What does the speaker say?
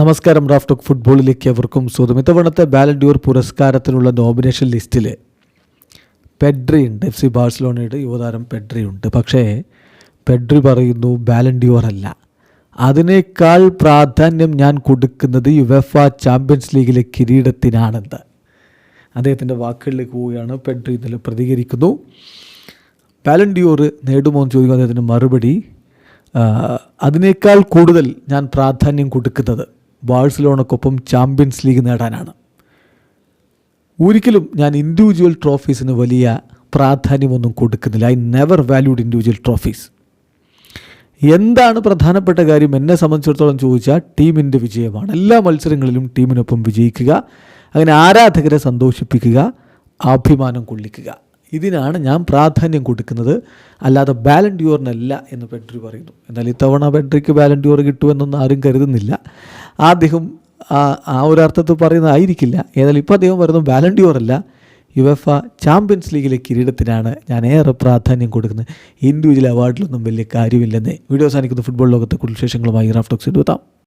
നമസ്കാരം റാഫ്റ്റോക്ക് ഫുട്ബോളിലേക്ക് അവർക്കും സ്വന്തം ഇത്തവണത്തെ ബാലൻഡ്യൂർ പുരസ്കാരത്തിനുള്ള നോമിനേഷൻ ലിസ്റ്റിൽ പെഡ്രി ഉണ്ട് എഫ് സി ബാഴ്സലോണയുടെ യുവതാരം പെഡ്രി ഉണ്ട് പക്ഷേ പെഡ്രി പറയുന്നു ബാലൻഡ്യൂർ അല്ല. അതിനേക്കാൾ പ്രാധാന്യം ഞാൻ കൊടുക്കുന്നത് യുവഫ ചാമ്പ്യൻസ് ലീഗിലെ കിരീടത്തിനാണെന്ന്. അദ്ദേഹത്തിന്റെ വാക്കുകളിലേക്ക് പോവുകയാണ്. പെഡ്രി ഇന്നലെ പ്രതികരിക്കുന്നു. ബാലൻഡ്യൂർ നേടുമോ എന്ന് ചോദിക്കും. അദ്ദേഹത്തിന്റെ മറുപടി അതിനേക്കാൾ കൂടുതൽ ഞാൻ പ്രാധാന്യം കൊടുക്കുന്നത് ബാഴ്സലോണക്കൊപ്പം ചാമ്പ്യൻസ് ലീഗ് നേടാനാണ്. ഒരിക്കലും ഞാൻ ഇൻഡിവിജ്വൽ ട്രോഫീസിന് വലിയ പ്രാധാന്യമൊന്നും കൊടുക്കുന്നില്ല. I never valued individual trophies എന്താണ് പ്രധാനപ്പെട്ട കാര്യം? എന്നെ സംബന്ധിച്ചിടത്തോളം ചോദിച്ചാൽ ടീമിന്റെ വിജയമാണ്. എല്ലാ മത്സരങ്ങളിലും ടീമിനൊപ്പം വിജയിക്കുക അങ്ങനെ ആരാധകരെ സന്തോഷിപ്പിക്കുക അഭിമാനം കൊള്ളിക്കുക. ഇതിനാണ് ഞാൻ പ്രാധാന്യം കൊടുക്കുന്നത്. അല്ലാതെ ബാലൻഡ്യൂറിനല്ല എന്ന് പെഡ്രി പറയുന്നു. എന്നാൽ ഇത്തവണ പെഡ്രിക്ക് ബാലൻഡ്യൂർ കിട്ടുമെന്നൊന്നും ആരും കരുതുന്നില്ല. അദ്ദേഹം ആ ഒരു അർത്ഥത്തിൽ പറയുന്നതായിരിക്കില്ല ഏതായാലും ഇപ്പോൾ അദ്ദേഹം പറയുന്നത് ബാലൻഡിയോർ അല്ല. യുവഫ ചാമ്പ്യൻസ് ലീഗിലെ കിരീടത്തിനാണ് ഞാൻ ഏറെ പ്രാധാന്യം കൊടുക്കുന്നത്. ഇൻഡിവിജ്വൽ അവാർഡിലൊന്നും വലിയ കാര്യമില്ലെന്ന്. വീഡിയോ സാധിക്കുന്ന ഫുട്ബോൾ ലോകത്തെ കൂടുതൽ വിശേഷങ്ങളുമായി റാഫ്റ്റോക്സ് എടുത്താം